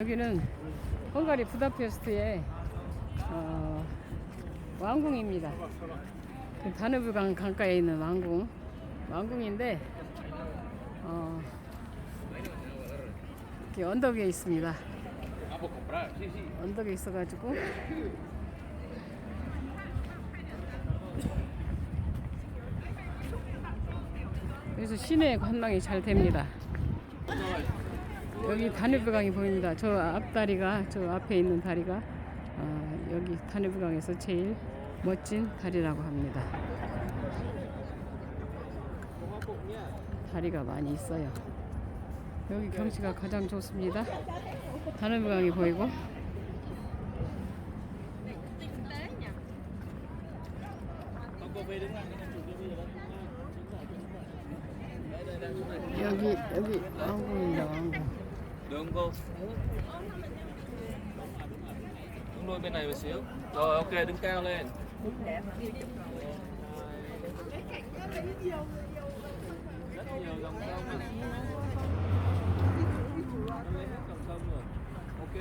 여기는 헝가리 부다페스트의 어, 왕궁입니다. 그 다누브강 강가에 있는 왕궁, 왕궁인데 어, 이렇게 언덕 위에 있습니다. 언덕에 있어가지고 그래서 시내 관광이 잘 됩니다. 여기 다누브강이 보입니다. 저 앞다리가 저 앞에 있는 다리가 어, 여기 다누브강에서 제일 멋진 다리라고 합니다. 다리가 많이 있어요. 여기 경치가 가장 좋습니다. 다누브강이 보이고 여기 여기 왕궁입니다. 왕궁. Đường cô? Đứng đuôi bên này một xíu. Rồi, ok, đứng cao lên. Rất nhiều dòng sông Nó lấy hết dòng sông rồi. Ok.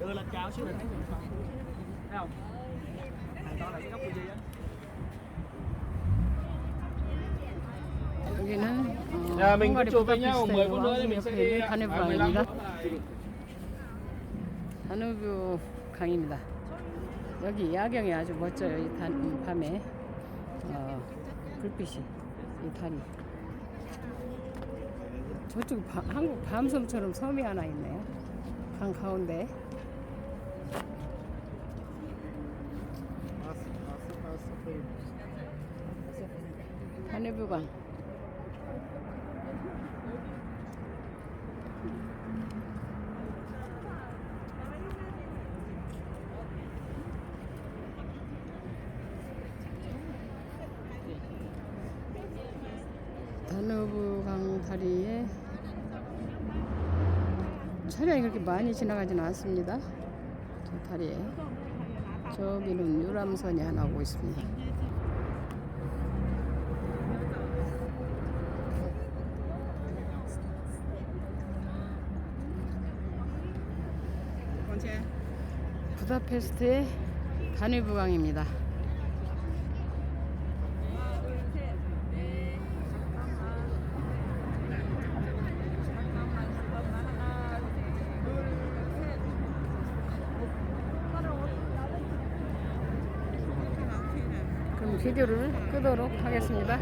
Đưa lên cao xíu. Là thấy không? 여기는 어, 야, mình 헝가리 cứ chụp với nhau, 부다페스트 10 phút nữa thì 왕궁 mình sẽ 옆에 đi 있는 à, 15 다누브강입니다. phút nữa. 다누브 강입니다. 여기 야경이 아주 멋져요. 이 단, 이 밤에 어, 불빛이 이 다리. 저쪽 바- 한국 밤섬처럼 섬이 하나 있네요. 강 가운데. 다누브강. 다누브강 다리에 차량이 그렇게 많이 지나가지는 않습니다. 저 다리에 저기는 유람선이 하나 오고 있습니다. 부다페스트의 다누브강입니다. 그럼 비디오를 끄도록 하겠습니다.